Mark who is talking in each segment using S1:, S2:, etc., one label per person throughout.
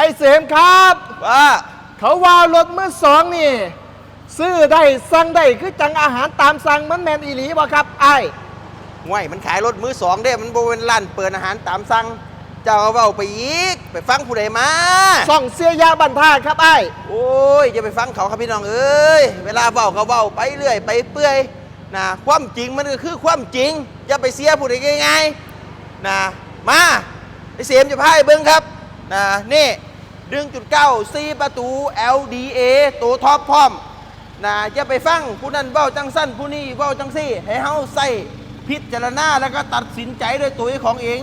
S1: อ้เสมครับ
S2: ว่า
S1: เขาว่ารถมือสองนี่ ซื้อได้สั่งได้คือจังอาหารตามสั่งมันแมนอีหลีบ่ครับไอ้
S2: ห่วยมันขายรถมือสองเด้ มันบริเวณร้านเปิดอาหารตามสั่งเจ้าก็เว้าไปอีก ไปฟังผู้ใดมา
S1: ส่องเสียยาบันทาครับไอ้
S2: โอ้ยอย่าไปฟังเขาครับพี่น้องเอ้ย เวลาเว้าก็เว้าไปเรื่อยไปเปื่อยนะความจริงมันก็คือความจริง อย่าไปเสียผู้ใดง่ายๆนะมาไอเสียมจะพายเบิ้งครับนะนี่ ดึงจุดเก้าซีประตู LDA ตัวท็อปพร้อมนะอย่าไปฟังผู้นั้นเว้าจังสั้นผู้นี้เว้าจังซี่ ให้เฮาใส่พิจารณาแล้วก็ตัดสินใจด้วยตัวของเอง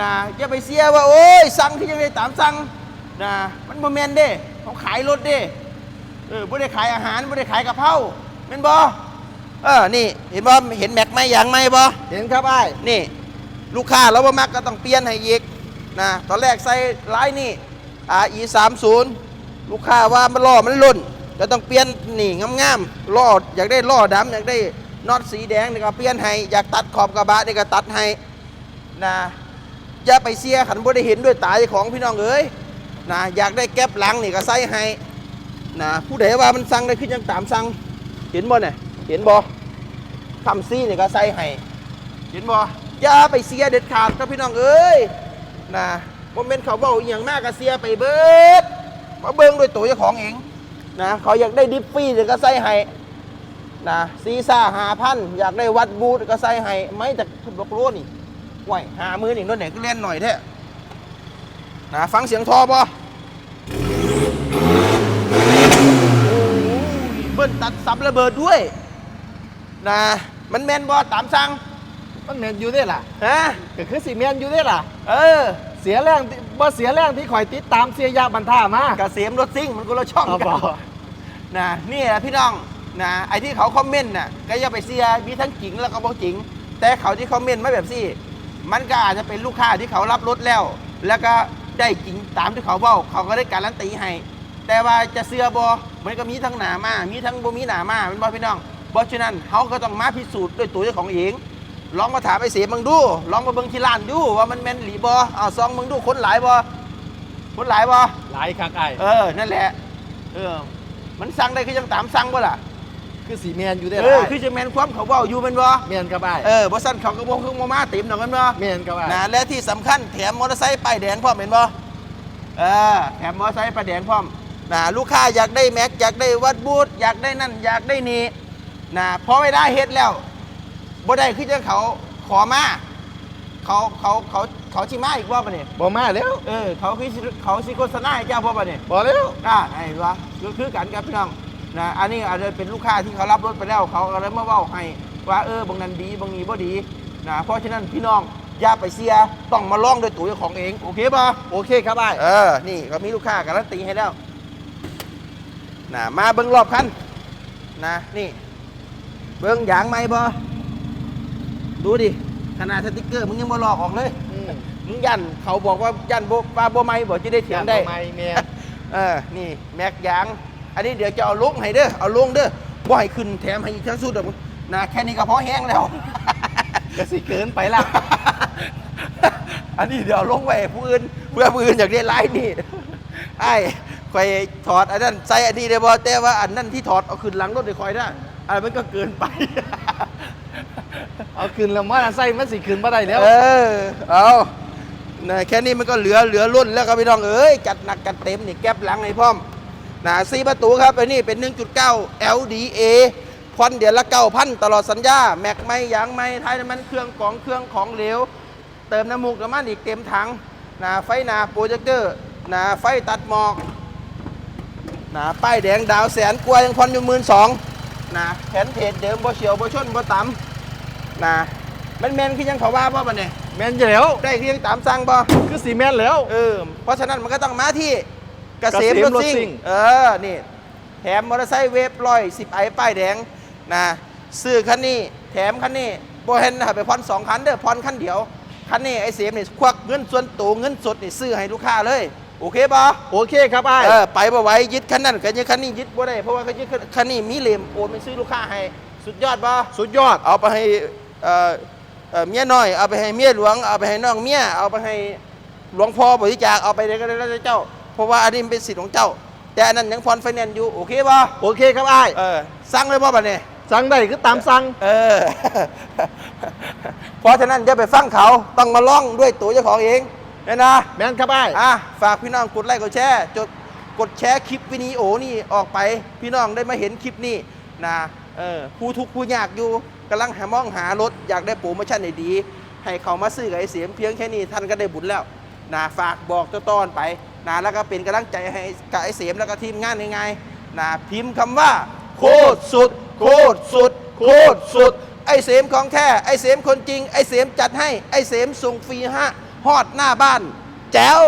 S2: นะอย่าไปเสียว่า โอ้ย สั่งที่ยังได้ตามสั่งนะมันโมเมนเด้เขาขายรถเด้เออไม่ได้ขายอาหารไม่ได้ขายกะเพราเป็นบอเออนี่ เห็นบ่เห็นแม็กไหมยางไหมบอ
S1: เห็นครับไอ้
S2: นี่ ลูกค้าเราบ่มักก็ต้องเปลี่ยนให้อีกนะตอนแรกใส่ลายนี่ RE 3 0ลูกค้าว่ามันล้อมันหล่นก็ต้องเปลี่ยนนี่งามๆล้ออยากได้ล้อดำอยากได้น็อตสีแดงนี่ก็เปลี่ยนให้อยากตัดขอบกระบะนี่ก็ตัดให้นะอย่าไปเสียขันบ่ได้เห็นด้วยตาของพี่น้องเอ้ยนะอยากได้แก๊ปหลังนี่ก็ใส่ให้นะผู้ใดว่ามันสั่งได้ขึ้นยังตามสั่งเห็นบ่เนี่ยเห็นบ่คำซี่เนี่ยก็ใส่ให้เห็นบ่อย่าไปเสียเด็ดขาดครับพี่น้องเอ้ยนะ โมเมนเขาเบาอหย่างมากก็เสียไปเบิดมาเบิ่งด้วยตัวเจ้าของเองนะเขาอยากได้ดิฟฟี่เนี่ยก็ใส่ให้นะซีซ่าหาพันอยากได้วัดบูทก็ใส่ให้ไม่จากทุบกรั้วนี่ไหวหามือนี่รถไหนก็เล่นหน่อยแท้นะฟังเสียงทอบ่เบิ้ลตัดสับระเบิดด้วยนะมันแมนบอตามสั่ง
S1: มันแมนอยู่ได้ล่ะ
S2: ฮะ
S1: ก็คือสีแมนอยู่ได้ล่ะ
S2: เออ
S1: สียแรงที่บ่เสียแรงที่ข่อยติดตามเสียยาบันทามาก
S2: ระเสียมรถซิ่งมันก็ละช่อง
S1: เอา
S2: กั
S1: บ่
S2: นนะนี่แหละพี่น้องนะไอ้ที่เขาคอมเมนต์น่ะก็อย่าไปเสียมีทั้งจริงแล้วก็บ่จริง แต่เขาที่คอมเมนต์มาแบบซี่ มันก็อาจจะเป็นลูกค้าที่เขารับรถแล้ว แล้วก็ได้จริงตามที่เขาบอกเขาก็ได้การันตีให้ แต่ว่าจะเสือบอมันก็มีทั้งหนามามีทั้งบ่มีหนามาเป็นบอพี่น้องเพราะฉะนั้นเขาก็ต้องมาพิสูจน์ด้วยตัวเจ้าของเอง ลองมาถามไอ้เสียมึงดู ลองมาเบิ่งที่ร้านดูว่ามันแม่นหรือบ่อ้าวซองมึงดูคนหลายบ่คนหลายบ่
S1: หลายคักไอ้
S2: เออ นั่นแหละ เออ มันสั่งได้คือยังตามสั่งบ่ล่ะ
S1: คือสีแมนอยู่ได้
S2: เอ
S1: ล่ะ
S2: อคือจะแม่นความเขาเว้าอยู่แม่นบ่
S1: แมนครับไอ้
S2: เออบ่สั่นเขาก็บ่คือบ่มาเต็มดอกแม่นบ่
S1: แมนครับไอ้
S2: นะและที่สำคัญแถมมอเตอร์ไซค์ป้ายแดงพร้อมเห็นบ่เออ แถมมอเตอร์ไซค์ป้ายแดงพร้อมนะลูกค้าอยากได้แม็กอยากได้วัดบูทอยากได้นั่นอยากได้นี่นะพอไม่ได้เฮ็ดแล้ว บ่ได้คือจังเขาขอมาเขาเขาเขาเขาสิมาอีกว่าปะเนี่ย
S1: บ่มาแล้ว
S2: เออเขาคือสิเขาสิโฆษณาให้เจ้าพ่อปะเนี่ย
S1: บ่แล้ว
S2: อ่าไอ้วะก็คือกันครับพี่น้องนะอันนี้อาจจะเป็นลูกค้าที่เขารับรถไปแล้วเขาก็เลยมาเว้าให้ว่าเออบางนั้นดีบางนี้บ่ดีนะเพราะฉะนั้นพี่น้องอย่าไปเสียต้องมาลองด้วยตัวเจ้าของเองโอเคป่ะ
S1: โอเคครับไอ้
S2: เออนี่ก็มีลูกค้าการันตีให้แล้วนะมาเบิ้งรอบคันนะนี่ เบิ้งยางไหมบ่ ดูดิขนาดสติ๊กเกอร์มึงยังบ่ลอกออกเลย
S1: อืม
S2: มึงยันเขาบอกว่ายันบ่ว่าบ่ไม่บอกจะได้เถียงได้
S1: ไม่แมน
S2: เออ นี่แม็กยาง อันนี้เดี๋ยวจะเอาลงให้เด้อ เอาลงเด้อบ่ให้ขึ้นแถมให้อีกทั้งสุดอะนะแค่นี้ก็พอแห้งแล้ว
S1: ก็สิเกินไปละ
S2: อันนี้เดี๋ยวเอาลงไว้ให้ผู้อื่นเพื่อผู้อื่นอยากได้ไลน์นี่ไอ้คอยถอดอันนั้นใส่อันนี้ได้บ่แต่ว่าอันนั้นที่ถอดเอาขึ้นหลังรถได้คอยได้อันมันก็เกินไป
S1: เอาคืนแล้วมาใส่มันสิคืนบ่ได้แล้ว
S2: เออ เอานะแค่นี้มันก็เหลือเหลือรุ่นแล้วครับพี่น้องเอ้ย จัดหนักจัดเต็มนี่แก๊ปหลังให้พร้อมนะซีประตูครับไอ้นี่เป็น 1.9 LDA พอนเดือนละ9,000ตลอดสัญญา แม็กไม่ยางไม่ท้ายน้ำมันเครื่องของเครื่องของเหลว เติมน้ำมูกน้ำมันอีกเต็มถังนะไฟหนาโปรเจคเตอร์นะไฟตัดหมอกนะป้ายแดงดาวแสนกว่ายังพอนอยู่หมื่นสองนะแผนเพจเดิมบ่เฉียวบ่ชนบ่ต่ำ นะมันแมนคือยังเขาว่าบ่ปะเนี่ย
S1: แมนอยู่แล้ว
S2: ได้คือยังตามสั่งบ่
S1: คือสีแมนแล้ว
S2: เออ เพราะฉะนั้นมันก็ต้องมาที่เกษม
S1: เกษ
S2: ร
S1: ม
S2: ถ
S1: รถ
S2: ซิ่
S1: ซิ่
S2: ง
S1: ง
S2: เออ นี่แถมมอเตอร์ไซค์เวฟร้อยสิบไอป้ายแดงนะซื้อคันนี้แถมคันนี้บ่เห็นนะไปผ่อนสองคันเด้อผ่อนคันเดียวคันนี้ไอ้เสียมนี่ควักเงินส่วนตัวเงินสดนี่ซื้อให้ลูกค้าเลย โอเคป่ะ
S1: โอเคครับไอ้
S2: เออไปบ่ไหว้ยึดคันนั้นกันยึดคันนี้ยึดบ่ได้เพราะว่าเขายึดคันนี้มีเหลี่ยมโอนไปซื้อลูกค้าให้ สุดยอดป่ะ
S1: สุดยอด
S2: เอาไปให้ เอ่อเมียน้อยเอาไปให้เมียหลวงเอาไปให้น้องเมียเอาไปให้หลวงพ่อบริจาคเอาไปเลยก็ได้แล้วเจ้า เพราะว่าอันนี้เป็นสิทธิ์ของเจ้า แต่อันนั้นยังผ่อนไฟแนนซ์อยู่โอเคป่ะ
S1: โอเคครับไอ้าย
S2: เออสั่งเลยป่ะบัดนี้
S1: สั่งได้คือตามสั่ง
S2: เออ เพราะฉะนั้นอย่าไปฟังเขาต้องมาล่องด้วยตัวเจ้าของเองนะนะ
S1: แม่นครับไอ้าย
S2: อะฝากพี่น้องกดไลค์กดแชร์จดกดแชร์คลิปวิดีโอนี่ออกไป พี่น้องได้มาเห็นคลิปนี้นะเออผู้ทุกข์ผู้ยากอยู่ กำลังหามองหารถอยากได้โปรโมชั่นดีๆให้เขามาซื้อกับไอเสียมเพียงแค่นี้ท่านก็ได้บุญแล้วนะฝากบอกเจ้าต้อนไปนะแล้วก็เป็นกำลังใจให้กับไอเสียมแล้วก็ทีมงานยังไงนะพิมพ์คำว่า โคตรสุด โคตรสุด โคตรสุด ไอเสียมของแท้ไอเสียมคนจริงไอเสียมจัดให้ไอเสียมส่งฟรีฮะฮอดหน้าบ้าน แจ๋ว